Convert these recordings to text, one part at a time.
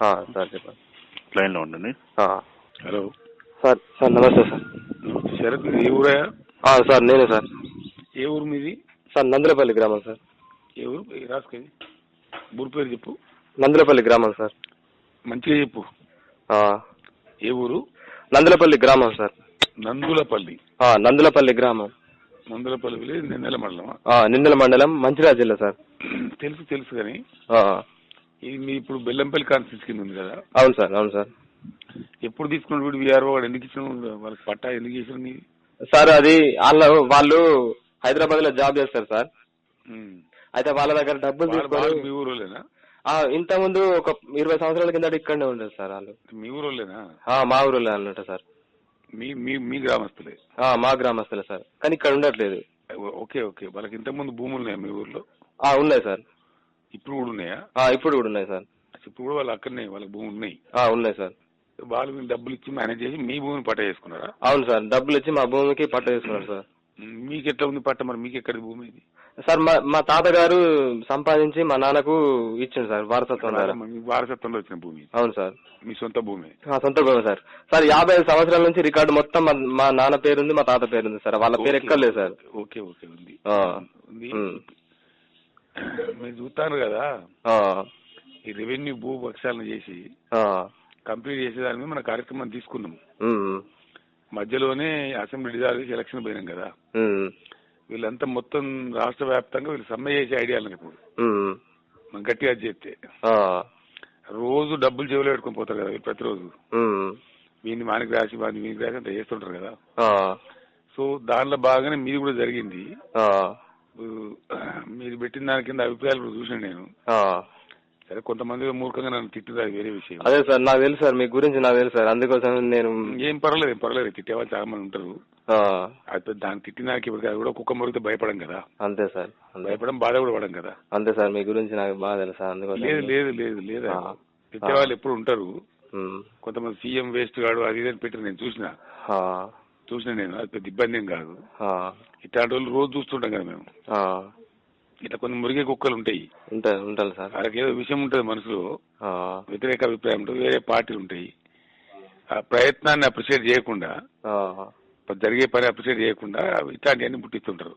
Sir చెప్పండి. లైన్లో ఉండండి. హలో. సార్ సార్ నమస్తే సార్. శరత్ మీది ఏ ఊరా? సార్ నేనే సార్. ఏ ఊరు మీది? సార్ నందులపల్లి గ్రామం సార్. ఏ ఊరు? ఏ రాసుకొని ఊరు పేరు చెప్పు. నందులపల్లి గ్రామం సార్. మంచిగా చెప్పు. ఏ ఊరు? నందులపల్లి గ్రామం సార్. నందులపల్లి. నందులపల్లి గ్రామం. నందులపల్లి నెన్నెల మండలమా? ఆ, నిందల మండలం మంచిర్యాల జిల్లా సార్. తెలుసు తెలుసు కానీ. ఇది మీ ఇప్పుడు బెల్లంపల్లి కాన్స్టిట్యూన్స్ కింద ఉంది కదా? అవును సార్ అవును సార్. ఎప్పుడు తీసుకున్న వీడు విఆర్ఓ వాడు? ఎందుకు ఇచ్చిన వాళ్ళకి పట్టా ఎందుకు చేసిన నీ సార్ అది వాళ్ళ వాళ్ళు హైదరాబాద్లో జాబ్ చేస్తారు సార్. అయితే వాళ్ళ దగ్గర డబ్బులు తీసుకొని మీ ఊరోళ్ళేనా? ఆ, ఇంత ముందు ఒక ఇరవై సంవత్సరాల కింద ఇక్కడనే ఉండేది సార్ వాళ్ళు. మీ ఊరోళ్ళేనా? ఆ, మా ఊరిలో అన్నట్టు సార్. మీ మీ మీ గ్రామస్తులే? మా గ్రామస్తులే సార్. కానీ ఇక్కడ ఉండట్లేదు. Okay okay. వాళ్ళకి ఇంతకుముందు భూములు ఉన్నాయా మీ ఊర్లో? ఆ, ఉన్నాయి సార్. ఇప్పుడు కూడా ఉన్నాయా? ఇప్పుడు కూడా ఉన్నాయి సార్. ఇప్పుడు కూడా వాళ్ళు అక్కడనే వాళ్ళకి భూములు ఉన్నాయి. ఉన్నాయి సార్. వాళ్ళు మీకు డబ్బులు ఇచ్చి మేనేజ్ చేసి మీ భూమిని పట్ట చేసుకున్నారా? అవును సార్ డబ్బులు ఇచ్చి మా భూమికి పట్ట తీసుకున్నారు సార్. మీకు ఎట్లా ఉంది పట్ట మరి? మీకు ఎక్కడ భూమి ఇది? సార్ మా మా తాతగారు సంపాదించి మా నాన్నకు ఇచ్చిండు సార్ వారసత్వం వారసత్వంలో వచ్చిన భూమి అవును సార్. మీ సొంత భూమి. సొంత భూమి సార్. సార్ యాభై ఐదు సంవత్సరాల నుంచి రికార్డు మొత్తం మా- నాన్న పేరుంది మా తాత పేరుంది సార్. వాళ్ళ పేరు ఎక్కర్లేదు సార్. ఓకే ఓకే ఉంది. మీరు చూస్తాను కదా? ఈ రెవెన్యూ భూ పక్షాలను చేసి కంప్లీట్ చేసేదాని మీద మన కార్యక్రమం తీసుకున్నాం. మధ్యలోనే అసెంబ్లీ డిజాల్వ్ ఎలక్షన్ పోయినాం కదా? వీళ్ళంతా మొత్తం రాష్ట్ర వ్యాప్తంగా వీళ్ళు సమ్మె చేసే ఐడియాలు ఇప్పుడు. మనం గట్టిగా చేస్తే రోజు డబ్బులు జేబులో పెట్టుకొని పోతారు కదా ప్రతిరోజు. వీడిని మానికి రాసి వాడిని వీనికి రాసి అంత చేస్తుంటారు కదా? సో దానిలో బాగానే మీది కూడా జరిగింది. మీరు పెట్టిన దాని కింద అభిప్రాయాలు కూడా చూసాను నేను. సరే కొంతమంది మూర్ఖంగా నన్ను తిట్టుతారు అది వేరే విషయం. అదే సార్ నాకు తెలుసు సార్ మీ గురించి నాకు తెలుసు సార్ అందుకోసం నేను ఏం పర్వాలేదు ఏం పర్వాలేదు తిట్టేవాళ్ళు చాలా మంది ఉంటారు. అయితే దాన్ని తిట్టినాక ఇప్పుడు అది కూడా కుక్క మరిగితే భయపడం కదా. అంతే సార్ భయపడం బాధ కూడా పడం కదా. అంతే సార్ మీ గురించి నాకు బాగా తెలుసు సార్ అందుకోసం లేదు లేదు లేదు లేదు. తిట్టేవాళ్ళు ఎప్పుడు ఉంటారు. కొంతమంది సీఎం వేస్ట్ గాడు అది ఇది అని పెట్టి నేను చూసిన. చూసిన నేను అది పెద్ద ఇబ్బంది ఏం కాదు. ఇట్లాంటి వాళ్ళు రోజు చూస్తుంటాం కదా మేము. ఇట్లా కొన్ని మురిగే కుక్కలు ఉంటాయి. ఉంటాయి సార్. వాళ్ళకి ఏదో విషయం ఉంటుంది మనసులో. వ్యతిరేక అభిప్రాయం ఉంటుంది వేరే పార్టీలు ఉంటాయి. ఆ ప్రయత్నాన్ని అప్రిషియేట్ చేయకుండా జరిగే పని అప్రిషియేట్ చేయకుండా ఇట్లాంటివన్నీ పుట్టిస్తుంటారు.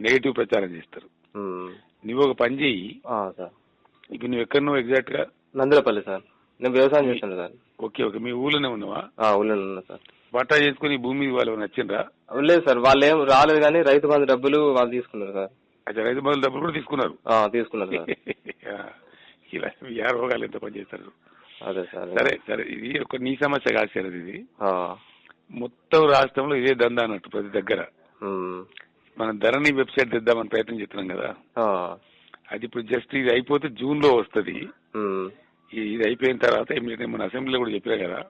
నెగిటివ్ ప్రచారం చేస్తారు. నువ్వు ఒక పని చెయ్యి. ఇప్పుడు నువ్వు ఎక్కడ నువ్వు ఎగ్జాక్ట్గా నందిరపల్లి సార్. నేను వ్యవసాయం చేస్తాను సార్. Okay okay. మీ ఊళ్ళోనే ఉన్నావా? ఆ, ఊళ్ళో ఉన్నా సార్. పట్టా చేసుకుని భూమి వాళ్ళు నచ్చిండ్రా లేదు సార్ వాళ్ళు ఏం రాలేదు కానీ రైతు బంధు డబ్బులు వాళ్ళు తీసుకున్నారు సార్. అయితే రైతు బంధువుల డబ్బులు కూడా తీసుకున్నారు? తీసుకున్నారు సార్. ఇలా ఏ రోగాలు ఎంత పని చేస్తారు? అదే సార్ సరే సరే. ఇది ఒక నీ సమస్య కాదు సార్ ఇది. మొత్తం రాష్ట్రంలో ఇదే దందా అన్నట్టు ప్రతి దగ్గర. మనం ధరణి వెబ్సైట్ తెద్దామని ప్రయత్నం చేస్తున్నాం కదా. అది ఇప్పుడు జస్ట్ ఇది అయిపోతే జూన్లో వస్తుంది ఇది అయిపోయిన తర్వాత మన అసెంబ్లీలో కూడా చెప్పారు కదా.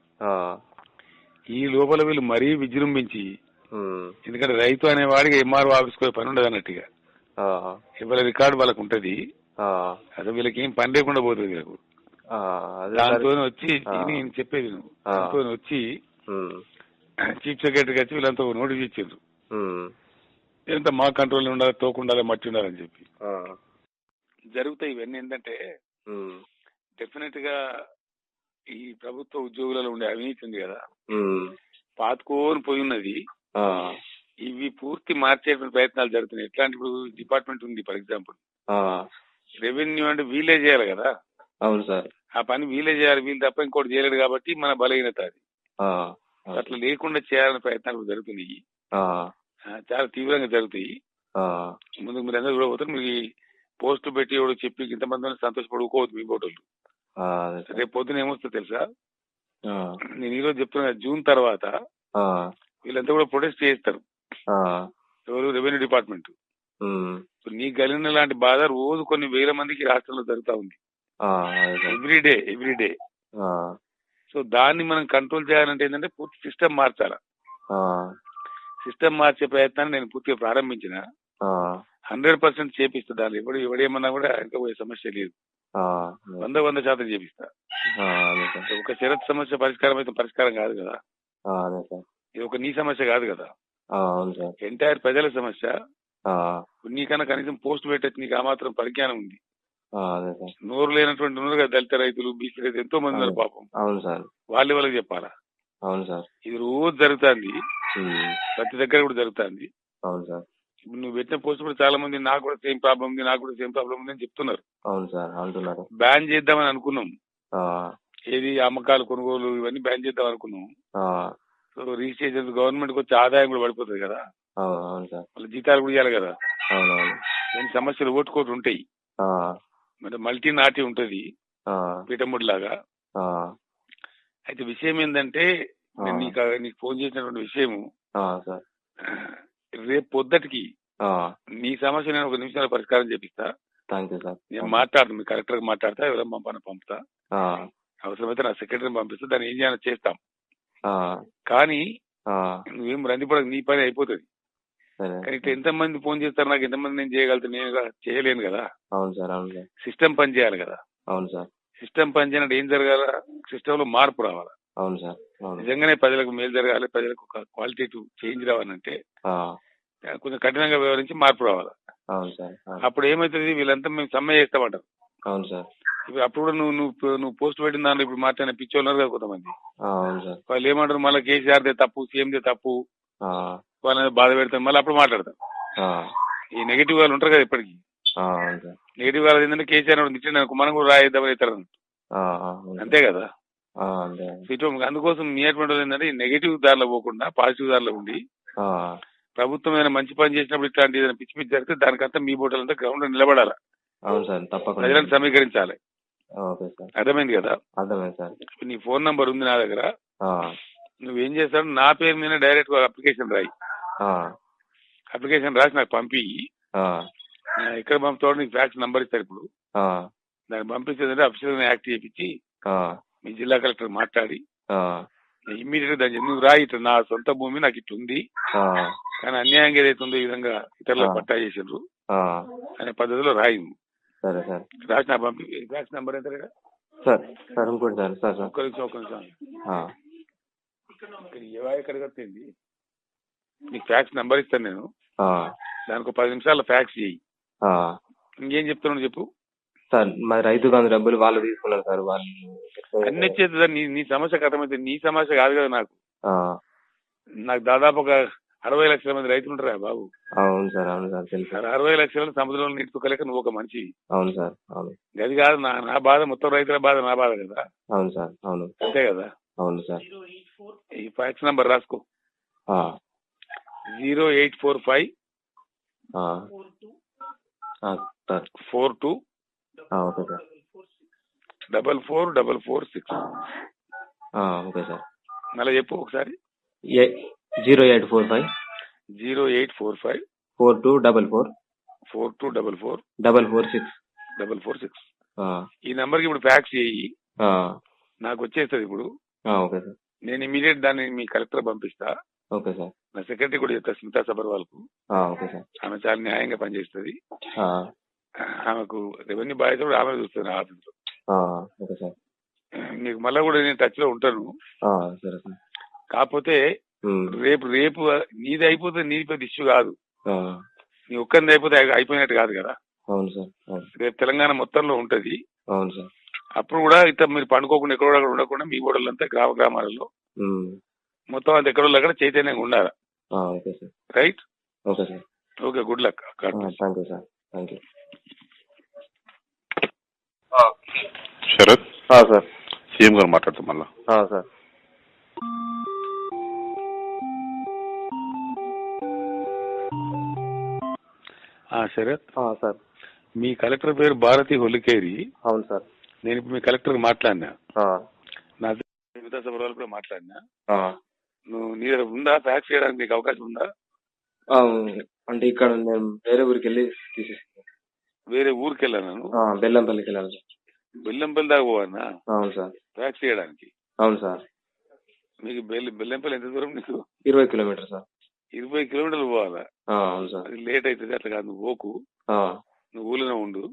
ఈ లోపల వీళ్ళు మరీ విజృంభించి ఎందుకంటే రైతు అనే వాడికి ఎంఆర్ఓ ఆఫీస్ పోయే పని ఉండదు అన్నట్టుగా. ఎవరి రికార్డు వాళ్ళకు ఉంటది. అసలు వీళ్ళకి ఏం పని లేకుండా పోతుంది వీళ్ళకు. అదే దాంతో వచ్చి నేను చెప్పేది నువ్వు. దాంతో వచ్చి చీఫ్ సెక్రటరీకి వచ్చి వీళ్ళంతా ఒక నోటీస్ ఇచ్చిండ్రు. ఎంత మా కంట్రోల్ ఉండాలి తోకుండాలి మట్టి ఉండాలని చెప్పి. జరుగుతాయి ఇవన్నీ ఏంటంటే డెఫినెట్గా ఈ ప్రభుత్వ ఉద్యోగులలో ఉండే అవినీతి ఉంది కదా. పాతుకోని పోయి ఉన్నది ఇవి పూర్తి మార్చే ప్రయత్నాలు జరుగుతున్నాయి. ఎట్లాంటి ఇప్పుడు డిపార్ట్మెంట్ ఉంది ఫర్ ఎగ్జాంపుల్. రెవెన్యూ అంటే వీలే చేయాలి కదా. అవును సార్. ఆ పని వీలే చేయాలి వీళ్ళు తప్ప ఇంకోటి చేయలేడు కాబట్టి మన బలహీనత అది. అట్లా లేకుండా చేయాలనే ప్రయత్నాలు జరుగుతున్నాయి. చాలా తీవ్రంగా జరుగుతాయి. ఆ, ముందుకు మీరు అందరూ చూడబోతారు మీరు ఈ పోస్ట్ పెట్టి ఎవడో చెప్పి ఇంతమంది మంది సంతోషపడుకోవద్దు మీ సార్. రేపు పొద్దున ఏమొస్తుందో తెలుసా? నేను ఈరోజు చెప్తున్నా జూన్ తర్వాత వీళ్ళంతా కూడా ప్రొటెస్ట్ చేస్తారు ఎవరు? Revenue department. ఇప్పుడు నీ గలిన లాంటి బాధ రోజు కొన్ని వేల మందికి రాష్ట్రంలో జరుగుతా ఉంది. ఆ, అదే. Sir. Every day every day. ఆ, సో దాన్ని మనం కంట్రోల్ చేయాలంటే ఏంటంటే పూర్తి సిస్టమ్ మార్చాలా? సిస్టమ్ మార్చే ప్రయత్నాన్ని నేను పూర్తిగా ప్రారంభించిన. హండ్రెడ్ పర్సెంట్ చేపిస్తా. దాన్ని ఎవడు ఎవడేమన్నా కూడా ఇంకా పోయే సమస్య లేదు. వంద వంద శాతం చేపిస్తా. ఒక షరత్ సమస్య పరిష్కారం అయితే పరిష్కారం కాదు కదా. ఇది ఒక నీ సమస్య కాదు కదా. ఆ, అవును సార్. ఎంటైర్ ప్రజల సమస్య. నీకన్నా కనీసం పోస్ట్ పెట్టచ్చు నీకు ఆ మాత్రం పరిజ్ఞానం ఉంది. ఆ, అదే సార్. నోరు లేనటువంటి ఉన్నారు కదా దళిత రైతులు బీసీ రైతులు ఎంతో మంది ఉన్నారు పాపం. అవును సార్. వాళ్ళే వాళ్ళకి చెప్పాలా? అవును సార్. ఇది రోజు జరుగుతుంది. ప్రతి దగ్గర కూడా జరుగుతుంది. అవును సార్. నువ్వు పెట్టిన పోస్ట్ కూడా చాలా మంది నాకు కూడా సేమ్ ప్రాబ్లం ఉంది నాకు కూడా సేమ్ ప్రాబ్లం ఉంది అని చెప్తున్నారు. అవును సార్ అంటున్నారు. బ్యాన్ చేద్దామని అనుకున్నాం. ఏది అమ్మకాలు కొనుగోలు ఇవన్నీ బ్యాన్ చేద్దాం అనుకున్నాం. సో రిజిస్ట్రేషన్ గవర్నమెంట్ వచ్చే ఆదాయం కూడా పడిపోతుంది కదా. మళ్ళీ జీతాలు కూడా ఇవ్వాలి కదా. సమస్యలు ఓటుకోటి ఉంటాయి. మరి మల్టీ నాటి ఉంటది. పీఠముడి లాగా. అయితే విషయం ఏంటంటే. నేను నీకు నీకు ఫోన్ చేసినటువంటి విషయము. రేపు పొద్దుటికి నీ సమస్య నేను ఒక నిమిషాల పరిష్కారం చేపిస్తా. థ్యాంక్ యూ సార్ నేను మాట్లాడను మీ కలెక్టర్గా మాట్లాడతా ఎవరైనా పంపని పంపుతా. అవసరమైతే నా సెక్రటరీని పంపిస్తా దాన్ని ఏం చేయాలో చేస్తాం. కానీ నువ్వేం రందిపడక నీ పని అయిపోతుంది. కానీ ఇట్లా ఎంతమంది ఫోన్ చేస్తారు నాకు ఎంతమంది నేను చేయగలుగుతాను నేను చేయలేను కదా. అవును సార్ అవును సార్. సిస్టమ్ పని చేయాలి కదా. అవును సార్. సిస్టమ్ పని చేయనట్టు ఏం జరగాల? సిస్టమ్లో మార్పు రావాలి? అవును సార్. నిజంగానే ప్రజలకు మేలు జరగాలి ప్రజలకు ఒక క్వాలిటేటివ్ చేంజ్ రావాలంటే కొంచెం కఠినంగా వ్యవహరించి మార్పు రావాలి. అప్పుడు ఏమవుతుంది వీళ్ళంతా మేము సమ్మె చేస్తామంటారు అవును సార్. ఇప్పుడు అప్పుడు కూడా నువ్వు నువ్వు నువ్వు పోస్ట్ పెట్టిన దాంట్లో ఇప్పుడు మాట్లాడిన పిచ్చి ఉన్నారు కదా కొంతమంది. వాళ్ళు ఏమంటారు మళ్ళీ కేసీఆర్ దే తప్పు సీఎం దే తప్పు వాళ్ళని బాధ పెడతారు మళ్ళీ అప్పుడు మాట్లాడతారు ఆ, ఈ నెగిటివ్ వాళ్ళు ఉంటారు కదా ఇప్పటికి. నెగిటివ్ వాళ్ళు ఏంటంటే కేసీఆర్ తిట్టిన మనం కూడా రాయిద్దామని ఇస్తారు. అంతే కదా? ఇటు అందుకోసం మీ అటువంటి ఏంటంటే ఈ నెగిటివ్ దారిలో పోకుండా పాజిటివ్ దారిలో ఉండి ప్రభుత్వం ఏదైనా మంచి పని చేసినప్పుడు ఇట్లాంటి ఏదైనా పిచ్చి పిచ్చి జరిగితే దానికంతా మీ బోటలంతా గ్రౌండ్లో నిలబడాలి? అవును సార్ తప్పకుండా. ప్రజలను సమీకరించాలి. Okay sir. అర్థమైంది కదా? అర్థమైంది సార్. నీ ఫోన్ నంబర్ ఉంది నా దగ్గర. నువ్వేం చేస్తావు? నా పేరు మీద డైరెక్ట్ అప్లికేషన్ రాయి. అప్లికేషన్ రాసి నాకు పంపి ఇక్కడ పంపుతాడు నీకు ఫ్యాక్స్ నంబర్ ఇస్తారు ఇప్పుడు. దాన్ని పంపించేదంటే అఫీషియల్ యాక్ట్ చేయించి మీ జిల్లా కలెక్టర్ మాట్లాడి ఇమ్మీడియట్గా దాన్ని నువ్వు ఇట్లా నా సొంత భూమి నాకు ఇట్లా ఉంది. ఆ, కానీ అన్యాయంగా ఏదైతే ఉందో ఈ విధంగా ఇతరులకు ఆ. పట్టా చేసిండ్రు. అనే పద్ధతిలో రాయి సరే సార్. రాసి నాకు పంపి ఫ్యాక్స్ నంబర్ ఎంత? సార్ సార్ ఇంకోటి సార్ ఒక్క నిమిషం ఒక్క నిమిషం. ఎక్కడికి వస్తుంది నీకు ఫ్యాక్స్ నంబర్ ఇస్తాను నేను. దానికి పది నిమిషాల్లో ఫ్యాక్స్ చేయి. ఇంకేం చెప్తున్నాను చెప్పు. సార్ మా రైతు బంధు డబ్బులు వాళ్ళు తీసుకున్నారు సార్ వాళ్ళు అన్ని వచ్చేది నీ నీ సమస్య అర్థమైతే నీ సమస్య కాదు కదా నాకు. ఆ, నాకు దాదాపు ఒక అరవై లక్షల మంది రైతులు ఉంటారా బాబు. అవును సార్ అవును సార్ తెలుసు. సార్ అరవై లక్షల సముద్రంలో నీటికొకలేక నువ్వు ఒక మనిషి. అవును సార్ అవును. అది కాదు నా నా బాధ మొత్తం రైతుల బాధ నా బాధ కదా. అవును సార్ అవును. అంతే కదా. అవును సార్. ఈ ఫ్యాక్స్ నంబర్ రాసుకో. ఆ, zero eight four five sir. Four two okay sir. Double four double four six. Okay sir. మళ్ళీ చెప్పు ఒకసారి. Zero eight four five. Zero eight four five. Four two double four. Four two double four. Double four six. Double four six. ఈ నంబర్కి ఇప్పుడు fax చేయి. నాకు వచ్చేస్తుంది ఇప్పుడు. Okay sir. నేను ఇమీడియట్ దాన్ని మీ కలెక్టర్ పంపిస్తా. Okay sir. నా సెక్రటరీ కూడా చెప్తా స్మితా సబర్వాల్కు ఓకే సార్. ఆమె చాలా న్యాయంగా పనిచేస్తుంది. ఆమెకు రెవెన్యూ బాధ్యత కూడా ఆమె చూస్తుంది నా ఆఫీస్లో ఆ, ఓకే సార్. నీకు మళ్ళీ కూడా నేను టచ్లో ఉంటాను. ఆ, సరే సార్. కాకపోతే రేపు రేపు నీది అయిపోతే నీది పెద్ద ఇష్యూ కాదు. నీ ఒక్కరిది అయిపోతే అయి- అయిపోయినట్టు కాదు కదా. అవును సార్ అవును. రేపు తెలంగాణ మొత్తంలో ఉంటది. అవును సార్. అప్పుడు కూడా ఇట్లా మీరు పండుకోకుండా ఎక్కడో అక్కడ ఉండకుండా మీ ఓడలంతా గ్రామ గ్రామాలలో మొత్తం అంత ఎక్కడో అక్కడ చైతన్యంగా ఉండాలి? Right? Okay sir. Okay good luck. Thank you sir. Thank you Sharath sir. CM గారు మాట్లాడుతాం మళ్ళా. సార్. శరత్. సార్. మీ కలెక్టర్ పేరు భారతి హొలికేరి. అవును సార్. నేను ఇప్పుడు మీ కలెక్టర్ మాట్లాడినా. నా మిగతా సభలో కూడా మాట్లాడినా. నువ్వు నీ దగ్గర ఉందా? ఫ్యాక్స్ చేయడానికి నీకు అవకాశం ఉందా? అంటే ఇక్కడ నేను వేరే ఊరికి వెళ్ళి తీసేస్తాను. వేరే ఊరికి వెళ్ళాను బెల్లంపల్లికి వెళ్ళాలి సార్. బెల్లంపల్లి దాకా పోవన్నా అవును సార్. చేయడానికి? అవును సార్. మీకు బెల్ బెల్లంపల్లి ఎంత దూరం నీకు? ఇరవై కిలోమీటర్ సార్. ఇరవై కిలోమీటర్లు పోవాలా? అవును సార్. అది లేట్ అవుతుంది అట్లా కాదు. నువ్వు పోకు. నువ్వు ఊళ్ళోనే ఉండు.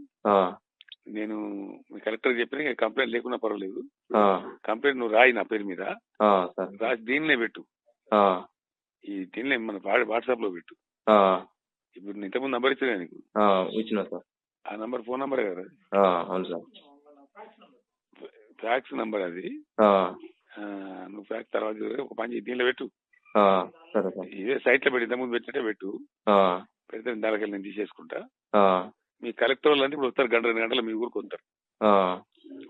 నేను మీ కలెక్టర్ చెప్పిన కంప్లైంట్ లేకున్నా పర్వాలేదు. కంప్లైంట్ నువ్వు రాయి నా పేరు మీద. రాసి దీనినే పెట్టు. ఈ దీనిలో మన వాట్సాప్లో పెట్టు. ఇప్పుడు ఇంతకుముందు నంబర్ ఇచ్చిన నీకు? ఇచ్చిన సార్. ఆ నంబర్ ఫోన్ నంబర్ కదా? అవును సార్. ఫ్యాక్స్ నంబర్ అది. నువ్వు ఫ్యాక్స్ తర్వాత. ఒక పని చేయి, దీనిలో పెట్టు. ఆ, సరే సార్. ఇదే సైట్లో పెట్టి పెట్టినట్టే పెట్టు. ఆ, పెడితే దానికి నేను తీసేసుకుంటా. మీ కలెక్టర్ వాళ్ళు అంటే ఇప్పుడు వస్తారు గంట రెండు గంటలు మీ ఊరికి వస్తారు.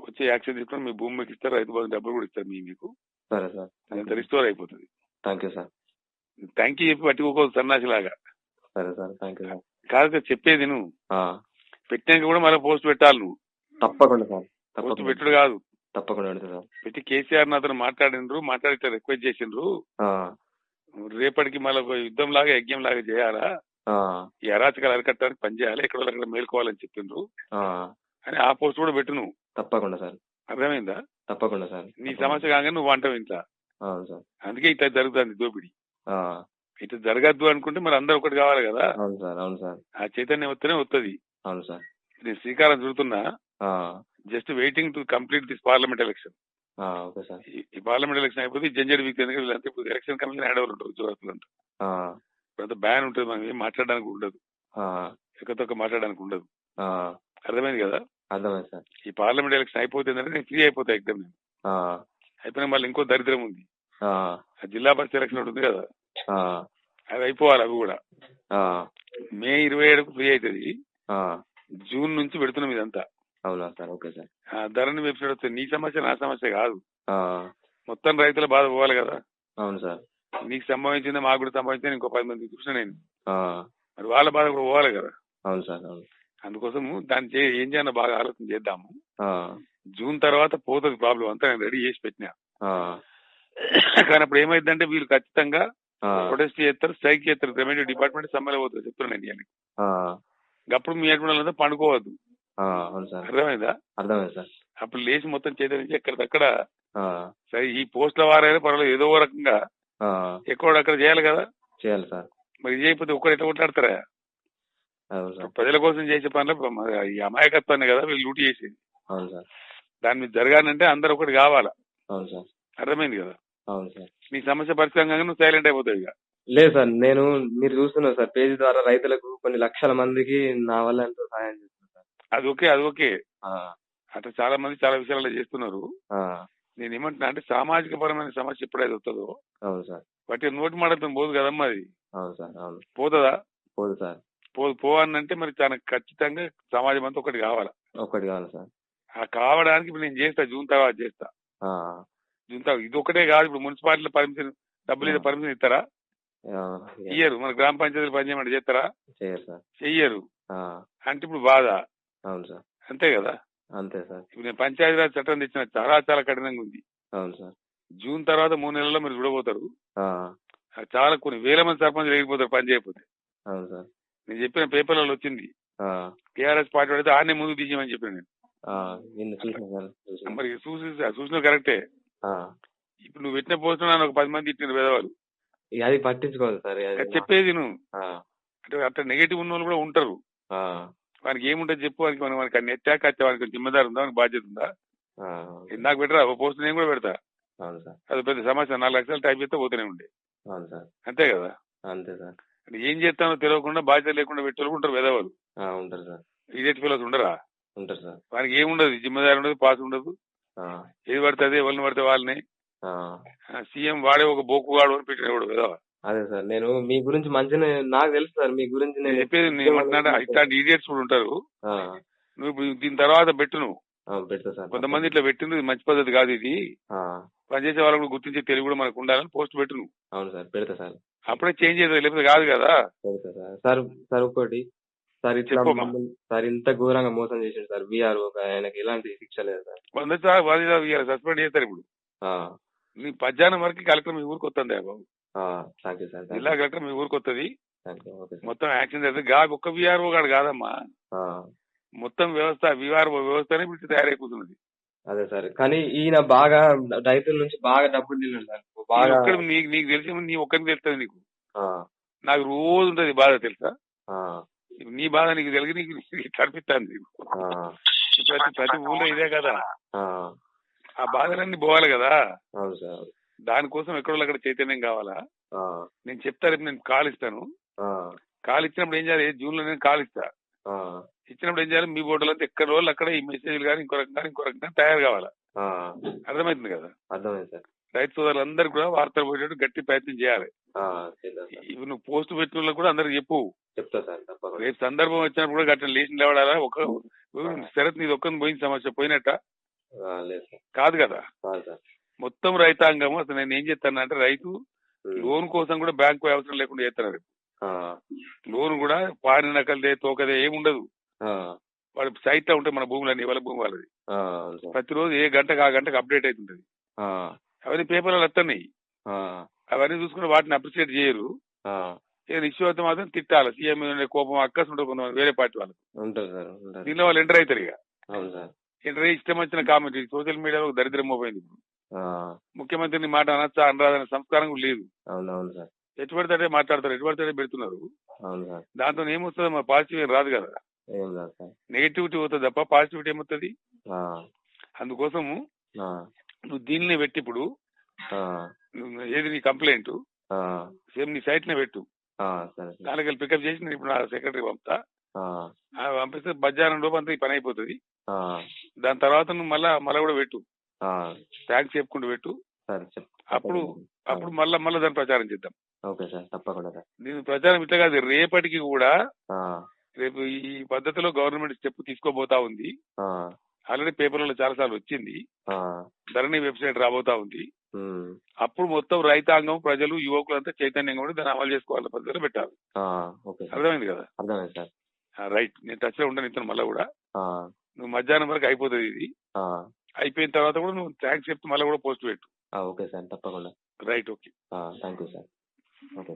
వచ్చి యాక్షన్ తీసుకుని మీ భూమి మీకు ఇస్తారు రైతు బంధు డబ్బులు కూడా ఇస్తారు మీ మీకు. సరే సార్. అంత రిస్టోర్ అయిపోతుంది. Thank you sir. Thank you చెప్పి పట్టుకోకూడదు సన్నాసిలాగా. సరే సార్. Thank you sir. కాదు చెప్పేది నువ్వు పెట్టాక కూడా మళ్ళీ పోస్ట్ పెట్టాలి నువ్వు. తప్పకుండా సార్. పోస్ట్ పెట్టుడు కాదు. తప్పకుండా పెట్టి కేసీఆర్ అతను మాట్లాడినరు మాట్లాడితే రిక్వెస్ట్ చేసిండ్రు. రేపటికి మళ్ళీ యుద్ధం లాగా యజ్ఞం లాగా చేయాలా? ఈ అరాచకాలు అరికట్టడానికి పని చేయాలి? ఎక్కడ అక్కడ మేల్కోవాలని చెప్పిండ్రు. అని ఆ పోస్ట్ కూడా పెట్టు నువ్వు తప్పకుండా సార్. అర్థమైందా? తప్పకుండా సార్. నీ సమస్య కాగానే నువ్వు అంటావు ఇంట్లో అందుకే ఇట్లా జరుగుతుంది దోపిడీ. ఇట్లా జరగద్దు అనుకుంటే మరి అందరు ఒకటి కావాలి కదా? అవును సార్ అవును సార్. ఆ చైతన్యం వస్తేనే వస్తుంది అవును సార్. నేను శ్రీకారం చుడుతున్నా. Just waiting to complete this parliament election. ఆ, ఓకే సార్. ఈ పార్లమెంట్ ఎలక్షన్ అయిపోతే ఈ జంజర్ వీక్ ఎందుకంటే వీళ్ళంతా ఇప్పుడు ఎలక్షన్ కమిషన్ హ్యాండ్ ఓవర్ ఉంటారు ఉద్యోగస్తులు అంతా. బ్యాన్ ఉంటుంది మనం ఏం మాట్లాడడానికి ఉండదు. ఎక్కతొక్క మాట్లాడడానికి ఉండదు. అర్థమైంది కదా? అర్థమైంది సార్. ఈ పార్లమెంట్ ఎలక్షన్ అయిపోతుందంటే నేను ఫ్రీ అయిపోతా ఎగ్జామ్ నేను. అయిపోయినా మళ్ళీ ఇంకో దరిద్రం ఉంది. జిల్లా పరిషత్ ఎలక్షన్ ఉంది కదా? అది అయిపోవాలి అవి కూడా. మే ఇరవై ఏడుకు ఫ్రీ అవుతుంది. జూన్ నుంచి పెడుతున్నాం ఇదంతా. అవునా సార్ ఓకే సార్. ఆ ధరణి వెబ్సైట్ వస్తుంది నీ సమస్య నా సమస్య కాదు. ఆ, మొత్తం రైతుల బాధ పోవాలి కదా. అవును సార్. నీకు సంభవించింది మాకు కూడా సంభవించింది ఇంకో పది మంది చూసిన నేను. ఆ, మరి వాళ్ళ బాధ కూడా పోవాలి కదా. అవును సార్ అవును. అందుకోసము దాన్ని చే- ఏం చేయాలో బాగా ఆలోచన చేద్దాము. ఆ, జూన్ తర్వాత పోతుంది ప్రాబ్లం అంతా నేను రెడీ చేసి పెట్టినా. ఆ, కానీ అప్పుడు ఏమైందంటే వీళ్ళు ఖచ్చితంగా ఆ, ప్రొటెస్ట్ చేస్తారు స్ట్రైక్ చేస్తారు. రెవెన్యూ డిపార్ట్మెంట్ సమ్మెలో పోతుంది చెప్తున్నాను నేను. ఆ, అప్పుడు మీ అటువంటి పండుకోవద్దు. అవును సార్. అర్థమైందా? అర్థమైంది సార్. అప్పుడు లేచి మొత్తం చేతి ఎక్కడికక్కడ ఆ, సరే ఈ పోస్టుల వారైనా పర్వాలేదు ఏదో రకంగా ఎక్కడ అక్కడ చేయాలి కదా? చేయాలి సార్. మరి ఇది చేయకపోతే ఒక్కరు ఎట్లా కొట్లాడతారా? ప్రజల కోసం చేసే పనులు ఈ అమాయకత్వాన్ని కదా వీళ్ళు లూటి చేసేది. దాని మీద జరగాలంటే అందరు ఒకటి కావాలా? అర్థమైంది కదా? నీ సమస్య పరిస్థితి నువ్వు సైలెంట్ అయిపోతావు ఇక. లేదు సార్ నేను మీరు చూస్తున్నారు సార్ పేజీ ద్వారా రైతులకు కొన్ని లక్షల మందికి నా వల్ల ఎంతో సహాయం అది ఓకే అది ఓకే. ఆ, అట్లా చాలా మంది చాలా విషయాలలో చేస్తున్నారు. నేను ఏమంటున్నా అంటే సామాజిక పరమైన సమస్య ఎప్పుడైతే వస్తుందో వాటి నోటి మాటతో పోదు కదమ్మా అది పోతుందా? పోదు సార్. పోదు పో అనంటే మరి తనకు ఖచ్చితంగా సమాజం అంతా ఒకటి కావాలా? ఒక్కటి కావాలి సార్. ఆ కావడానికి ఇప్పుడు నేను చేస్తా జూన్ తర్వాత చేస్తా. జూన్ తర్వాత ఇది ఒకటే కాదు ఇప్పుడు మున్సిపాలిటీలో పర్మిషన్ డబ్బులు పర్మిషన్ ఇస్తారా? ఇయ్యరు. మన గ్రామ పంచాయతీలు పనిచేయమంటే చేస్తారా? చెయ్యరు. అంటే ఇప్పుడు బాధ. అవును సార్. అంతే కదా? అంతే సార్. ఇప్పుడు నేను పంచాయతీరాజ్ చట్టం తెచ్చిన చాలా చాలా కఠినంగా ఉంది. అవును సార్. జూన్ తర్వాత మూడు నెలల్లో మీరు చూడబోతారు. చాలా కొన్ని వేల మంది సర్పంచులు ఎగిరిపోతారు పని చేయకపోతే. అవును సార్. నేను చెప్పిన పేపర్లలో వచ్చింది. టీఆర్ఎస్ పార్టీ పడితే ఆడనే ముందు తీసేయమని చెప్పాను నేను. మరి చూసి చూసిన కరెక్టే. ఇప్పుడు నువ్వు పెట్టిన పోస్ట్ నన్ను ఒక పది మంది ఇచ్చిన పేదవాళ్ళు. అది పట్టించుకోదు సార్ చెప్పేది నువ్వు అంటే అట్లా నెగిటివ్ ఉన్న వాళ్ళు కూడా ఉంటారు. వానికి ఏముంటుంది చెప్పు వానికి మనకి వానికి అన్ని ఎత్తాక వచ్చే వానికి జిమ్మదారు ఉందా? వానికి బాధ్యత ఉందా? నాకు పెట్టరా? ఓ పోస్ట్ నేను కూడా పెడతా. అది పెద్ద సమస్య నాలుగు లక్షలు టైప్ చేస్తే పోతూనే ఉండే. అంతే కదా? అంతే సార్. ఏం చేస్తానో తెలియకుండా బాధ్యత లేకుండా పెట్టే ఉంటారు పేదవాళ్ళు ఆ, ఉంటారు సార్. ఇదేటి ఫీల్ ఉండరా? ఉంటారు సార్. వానికి ఏముండదు. జిమ్మదారి ఉండదు పాస్ ఉండదు. ఏది పడితే అదే ఎవరిని పడితే వాళ్ళని. సీఎం వాడే ఒక బోకుగాడు అని పెట్టిన కూడా అదే సార్ నేను మీ గురించి మంచిగా నాకు తెలుసు సార్ మీ గురించి నేను చెప్పేది నేను ఏమంటున్నా ఇట్లాంటి ఈడియట్స్ కూడా ఉంటారు. ఆ, నువ్వు ఇప్పుడు దీని తర్వాత పెట్టు నువ్వు. ఆ, పెడతా సార్ కొంతమంది ఇట్లా పెట్టింది ఇది మంచి పద్ధతి కాదు ఇది. ఆ, పనిచేసే వాళ్ళు కూడా గుర్తించే తెలివి కూడా మనకు ఉండాలని పోస్ట్ పెట్టు నువ్వు. అవును సార్ పెడతా సార్. అప్పుడే చేంజ్ అవుతుంది లేకపోతే కాదు కదా. పెడతా సార్. సార్ సార్ సార్ ఇట్లా చెప్పమ్మా. మమ్మల్ని- సార్ ఇంత ఘోరంగా మోసం చేసిండు సార్ బీఆర్ ఒక ఆయనకి ఎలాంటి శిక్ష లేదు సార్. వంద సస్పెండ్ చేస్తారు ఇప్పుడు. ఆ, నీ మధ్యాహ్నం వరకు కలెక్టర్ మీ ఊరికి వస్తుంది బాబు? థ్యాంక్ యూ సార్ జిల్లా కలెక్టర్ మీ ఊరికి వస్తుంది మొత్తం యాక్షన్ చేస్తుంది గా ఒక్క విఆర్ఓ గాడు కాదమ్మా. మొత్తం వ్యవస్థ విఆర్ఓ వ్యవస్థనే ఇప్పుడు తయారైపోతున్నది. అదే సార్ కానీ ఈయన బాగా రైతుల నుంచి బాగా డబ్బులు తిన్నాడు సార్ బాగా నీకు నీకు తెలిసి నీ ఒక్కరికి తెలుస్తుంది నీకు. నాకు రోజు ఉంటది బాధ తెలుసా? నీ బాధ నీకు తెలిసి నీకు కనిపిస్తాను నీకు ప్రతి ప్రతి ఊళ్ళో ఇదే కదా. ఆ, ఆ బాధలన్నీ పోవాలి కదా. దానికోసం ఎక్కడో అక్కడ చైతన్యం కావాలా? నేను చెప్తా రేపు నేను కాల్ ఇస్తాను. కాల్ ఇచ్చినప్పుడు ఏం చేయాలి? జూన్లో నేను కాల్ ఇస్తా. ఇచ్చినప్పుడు ఏం చేయాలి? మీ బోర్డులో ఎక్కడ రోజులు అక్కడ ఈ మెసేజ్లు కానీ ఇంకో రకంగా ఇంకో రకంగా తయారు కావాలా? ఆ, అర్థమవుతుంది కదా? అర్థమైంది సార్. రైతు సోదరులందరూ కూడా వార్తలు పోయేటట్టు గట్టి ప్రయత్నం చేయాలి. ఇవి నువ్వు పోస్ట్ పెట్టిన కూడా అందరికి చెప్పు. చెప్తా సార్ రేపు సందర్భం వచ్చినప్పుడు కూడా గట్టిన లేచి లేవడాలా? ఒక శరత్ నీది ఒక్కని పోయిన సమస్య పోయినట్ట? కాదు కదా? మొత్తం రైతాంగం అసలు నేను ఏం చేస్తాను అంటే రైతు. లోన్ కోసం కూడా బ్యాంకు అవసరం లేకుండా చేస్తున్నారు. లోన్ కూడా పారిన నకలదే తోకదే ఏమి ఉండదు. వాడి సైట్లో ఉంటాయి మన భూములన్నీ వాళ్ళ భూమి వాళ్ళది. ప్రతిరోజు ఏ గంటకు ఆ గంటకు అప్డేట్ అవుతుంటది. అవన్నీ పేపర్లు వస్తున్నాయి అవన్నీ చూసుకుని వాటిని అప్రిషియేట్ చేయరు. ఏదైనా ఇష్యూ అయితే మాత్రం తిట్టాలి. సీఎం కోపం అక్కస్ ఉంటుంది కొంతమంది వేరే పార్టీ ఉంటుంది దీనిలో వాళ్ళు ఎంటర్ అవుతారు ఇక. ఎంటర్ అయ్యి ఇష్టం వచ్చిన కామెంట్ సోషల్ మీడియాలో దరిద్రం పోయింది ముఖ్యమంత్రిని మాట అనొచ్చా అనరాదనే సంస్కారం కూడా లేదు. అవును అవును సార్. ఎటు పడితే మాట్లాడతారు ఎటు పడితే పెడుతున్నారు. దాంతో ఏమొస్తుంది మా పాజిటివ్ ఏం రాదు కదా. నెగిటివిటీ అవుతుంది తప్ప పాజిటివిటీ ఏమవుతుంది అందుకోసము నువ్వు దీన్నే పెట్టి ఇప్పుడు. ఏది నీ కంప్లైంట్ సేమ్ నీ సైట్ నే పెట్టు దానికి పికప్ చేసి నేను ఇప్పుడు నా సెక్రటరీ పంపుతా. పంపిస్తే మధ్యాహ్నం లోపు అంతా ఈ పని అయిపోతుంది. దాని తర్వాత నువ్వు మళ్ళా మళ్ళా కూడా పెట్టు. ట్యాక్స్ చెప్పుకుంటూ పెట్టు. అప్పుడు అప్పుడు మళ్ళా మళ్ళా దాన్ని ప్రచారం చేద్దాం. ఓకే సార్ తప్పకుండా సార్. దీని ప్రచారం ఇట్లా కాదు రేపటికి కూడా రేపు ఈ పద్ధతిలో గవర్నమెంట్ స్టెప్ తీసుకోబోతా ఉంది. ఆల్రెడీ పేపర్లలో చాలా సార్లు వచ్చింది. ధరణి వెబ్సైట్ రాబోతా ఉంది. అప్పుడు మొత్తం రైతాంగం ప్రజలు యువకులంతా చైతన్యంగా కూడా దాన్ని అమలు చేసుకోవాలన్న పద్ధతిలో పెట్టాలి. అర్థమైంది కదా? అర్థమైంది సార్. ఆ, రైట్. నేను టచ్లో ఉంటాను ఇతను మళ్ళీ కూడా. నువ్వు మధ్యాహ్నం వరకు అయిపోతుంది ఇది. అయిపోయిన తర్వాత కూడా నువ్వు థ్యాంక్స్ చెప్తే మళ్ళీ కూడా పోస్ట్ పెట్టు. ఓకే సార్ తప్పకుండా. Right okay thank you sir okay.